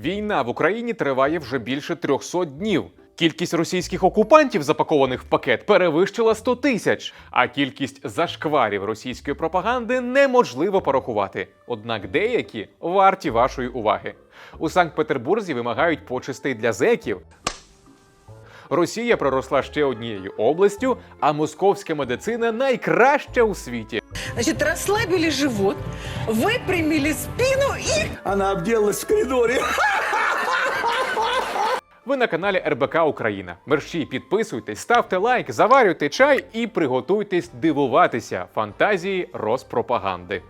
Війна в Україні триває вже більше 300 днів. Кількість російських окупантів, запакованих в пакет, перевищила 100 тисяч. А кількість зашкварів російської пропаганди неможливо порахувати. Однак деякі варті вашої уваги. У Санкт-Петербурзі вимагають почестей для зеків. Росія проросла ще однією областю, а московська медицина найкраща у світі. Значит, расслабили живот, выпрямили спину и... Она обделалась в коридоре. Ви на каналі РБК Україна. Мерщій підписуйтесь, ставте лайк, заварюйте чай і приготуйтесь дивуватися фантазії розпропаганди.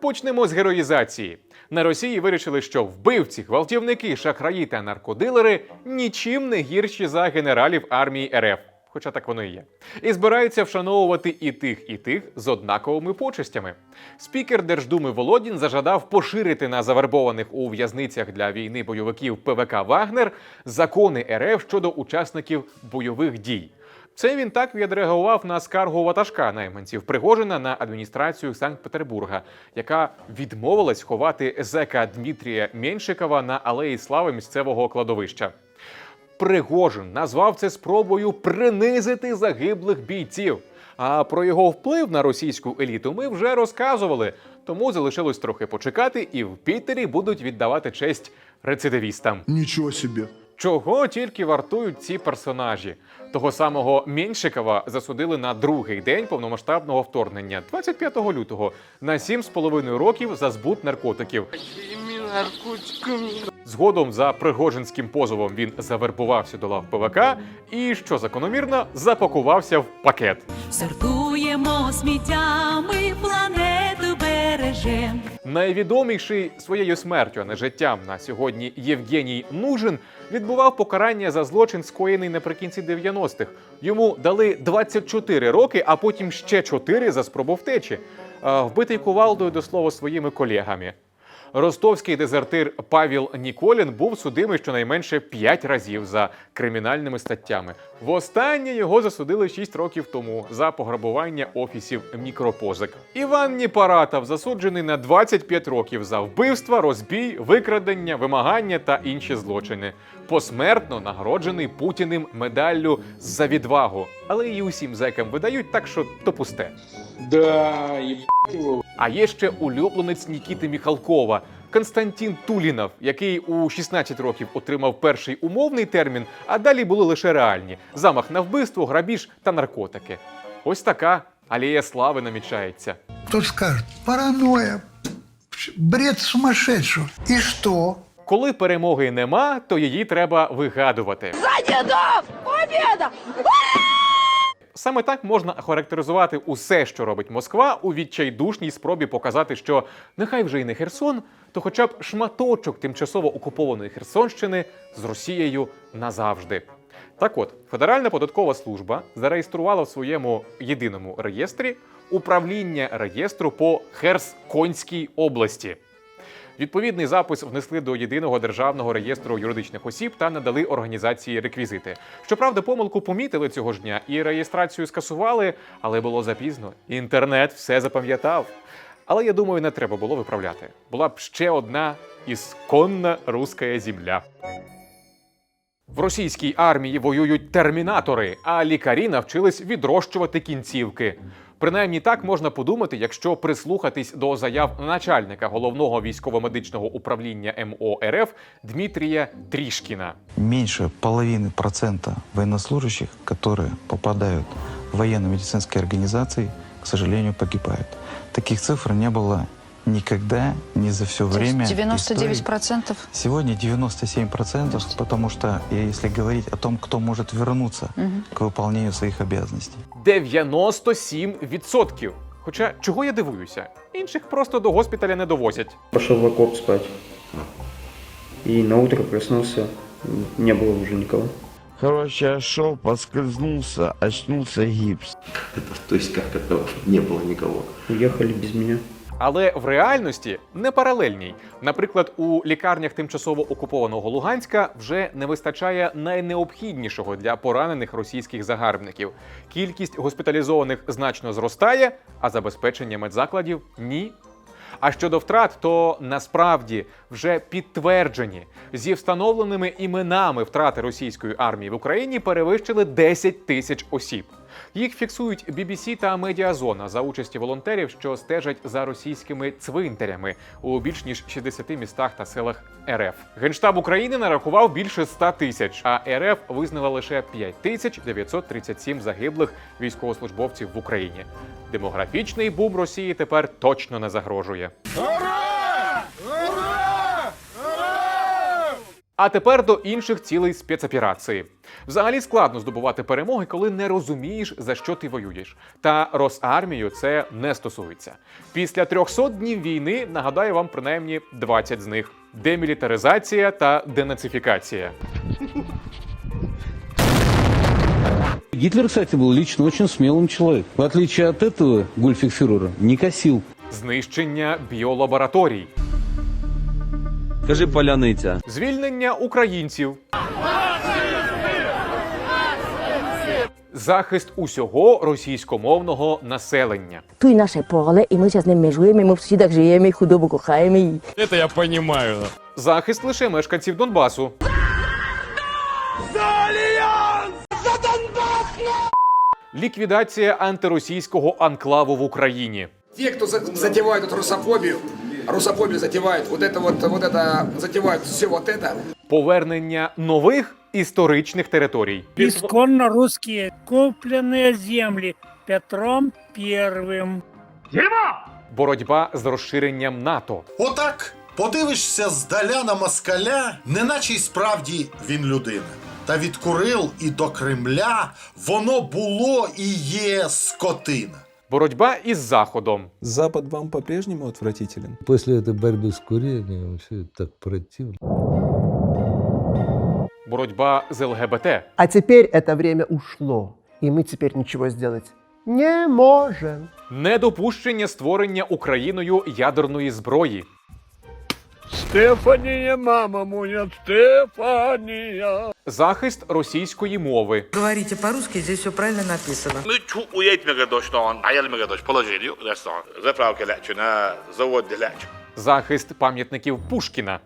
Почнемо з героїзації. На Росії вирішили, що вбивці, гвалтівники, шахраї та наркодилери нічим не гірші за генералів армії РФ. Хоча так воно і є. І збираються вшановувати і тих, і тих з однаковими почестями. Спікер Держдуми Володін зажадав поширити на завербованих у в'язницях для війни бойовиків ПВК Вагнер закони РФ щодо учасників бойових дій. Це він так відреагував на скаргу ватажка найманців Пригожина на адміністрацію Санкт-Петербурга, яка відмовилась ховати зека Дмитрія Меншикова на алеї слави місцевого кладовища. Пригожин назвав це спробою принизити загиблих бійців. А про його вплив на російську еліту ми вже розказували, тому залишилось трохи почекати, і в Пітері будуть віддавати честь рецидивістам. Ничего себе. Чого тільки вартують ці персонажі? Того самого Меншикова засудили на другий день повномасштабного вторгнення, 25 лютого, на 7,5 років за збут наркотиків. Згодом за пригожинським позовом він завербувався до лав ПВК і, що закономірно, запакувався в пакет. Сортуємо сміттями, планету бережем. Найвідоміший своєю смертю, а не життям на сьогодні Євгеній Нужин відбував покарання за злочин, скоєний наприкінці 90-х. Йому дали 24 роки, а потім ще 4 за спробу втечі. Вбитий кувалдою до слова своїми колегами. Ростовський дезертир Павіл Ніколін був судимий щонайменше 5 разів за кримінальними статтями. Востаннє його засудили 6 років тому за пограбування офісів мікропозик. Іван Ніпаратов засуджений на 25 років за вбивства, розбій, викрадення, вимагання та інші злочини. Посмертно нагороджений Путіним медаллю за відвагу, але її усім зекам видають, так що то пусте. Да, ебать его. А є ще улюбленець Нікіти Міхалкова Константин Тулінов, який у 16 років отримав перший умовний термін, а далі були лише реальні: замах на вбивство, грабіж та наркотики. Ось така алея слави намічається. Кто скажет, паранойя, бред сумасшедшего. И что? Коли перемоги нема, то її треба вигадувати. Саме так можна охарактеризувати усе, що робить Москва, у відчайдушній спробі показати, що нехай вже й не Херсон, то хоча б шматочок тимчасово окупованої Херсонщини з Росією назавжди. Так от, Федеральна податкова служба зареєструвала в своєму єдиному реєстрі управління реєстру по Херсконській області. Відповідний запис внесли до єдиного державного реєстру юридичних осіб та надали організації реквізити. Щоправда, помилку помітили цього ж дня і реєстрацію скасували, але було запізно. Інтернет все запам'ятав. Але я думаю, не треба було виправляти. Була б ще одна ісконна руська земля. В російській армії воюють термінатори, а лікарі навчились відрощувати кінцівки. Принаймні так можна подумати, якщо прислухатись до заяв начальника головного військово-медичного управління МО РФ Дмитрія Трішкіна. меньше половины процента военнослужащих, которые попадают в военно-медицинские организации, к сожалению, погибают. Таких цифр не было никогда, ни за все время. истории. 99%? Сегодня 97%, потому что э, если говорить о том, кто может вернуться к выполнению своих обязанностей. 97%! Хоча чого я дивуюся? Інших просто до госпіталя не довозять. Пошел в окоп спать. И на утро проснулся, не было уже никого. Короче, я шел, поскользнулся, очнулся гипс. То есть как это не было никого? Уехали без меня. але в реальності не паралельній. Наприклад, у лікарнях тимчасово окупованого Луганська вже не вистачає найнеобхіднішого для поранених російських загарбників. Кількість госпіталізованих значно зростає, а забезпечення медзакладів ні. А щодо втрат, то насправді вже підтверджені зі встановленими іменами втрати російської армії в Україні перевищили 10 тисяч осіб. Їх фіксують BBC та Медіазона за участі волонтерів, що стежать за російськими цвинтарями у більш ніж 60 містах та селах РФ. Генштаб України нарахував більше 100 тисяч, а РФ визнала лише 5937 загиблих військовослужбовців в Україні. Демографічний бум Росії тепер точно не загрожує. А тепер до інших цілей спецоперації. Взагалі складно здобувати перемоги, коли не розумієш, за що ти воюєш. Та Росармію це не стосується. Після 300 днів війни нагадаю вам принаймні 20 з них: демілітаризація та денацифікація. Гитлер, кстати, был лично очень смелым человеком. В отличие от этого, гульфикфюрера не косил. знищення біолабораторій, Кажи поляниця. звільнення українців, захист усього російськомовного населення. Naše pole i my se s ním межуємо, ми всі так живемо, і худобу кохаємо. І... Захист лише мешканців Донбасу. Ліквідація антиросійського анклаву в Україні. Те, кто за- затевают эту русофобию, русофобию затевают, вот это вот, вот это, затевают все вот это, Повернення нових історичних територій. Исконно русские купленные земли Петром Первым. Боротьба з розширенням НАТО. Отак подивишся здаля на москаля, неначе й справді він людина. Та від Курил і до Кремля воно було і є скотина. Боротьба із Заходом. Запад вам по-прежнему отвратителен? После этой борьбы с курением все так противно. Боротьба з ЛГБТ. А теперь это время ушло, и мы теперь ничего сделать не можем. Недопущення створення Україною ядерної зброї. Стефания, мама моя, Стефания. Захист російської мови. Говорите по-русски, здесь все правильно написано. Мы чу уедь мегадоштан, а я мегадош положили, ресторан. Заправка лячина, завод ляч. Захист пам'ятників Пушкіна.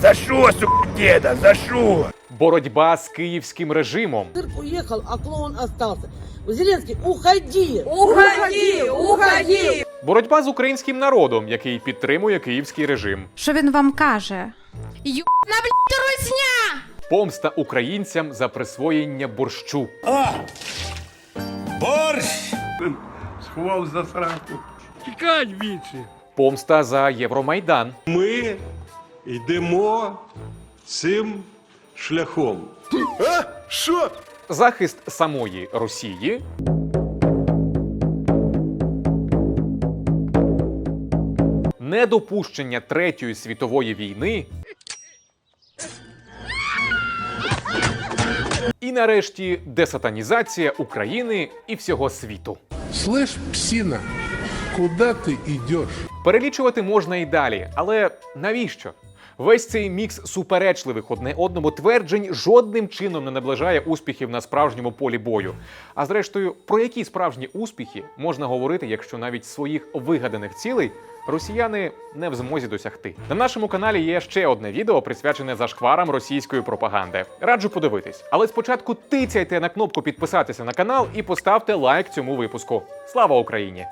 За что, сука, деда, за что? Боротьба з київським режимом. Цирк уехал, а клоун остался. Зеленский, уходи! Уходи, уходи! Боротьба з українським народом, який підтримує київський режим. Що він вам каже? Юна, блядь, русня! Помста українцям за присвоєння борщу. борщ, Сховав за сраку. Тікать більше. Помста за Євромайдан. Ми йдемо цим шляхом. Що? Захист самої Росії. Недопущення Третьої світової війни. І нарешті десатанізація України і всього світу. Слиш, псіна, куди ти йдеш? Перелічувати можна і далі, але навіщо? Весь цей мікс суперечливих одне одному тверджень жодним чином не наближає успіхів на справжньому полі бою. А зрештою, про які справжні успіхи можна говорити, якщо навіть своїх вигаданих цілей росіяни не в змозі досягти? На нашому каналі є ще одне відео, присвячене зашкварам російської пропаганди. Раджу подивитись. Але спочатку тицяйте на кнопку підписатися на канал і поставте лайк цьому випуску. Слава Україні!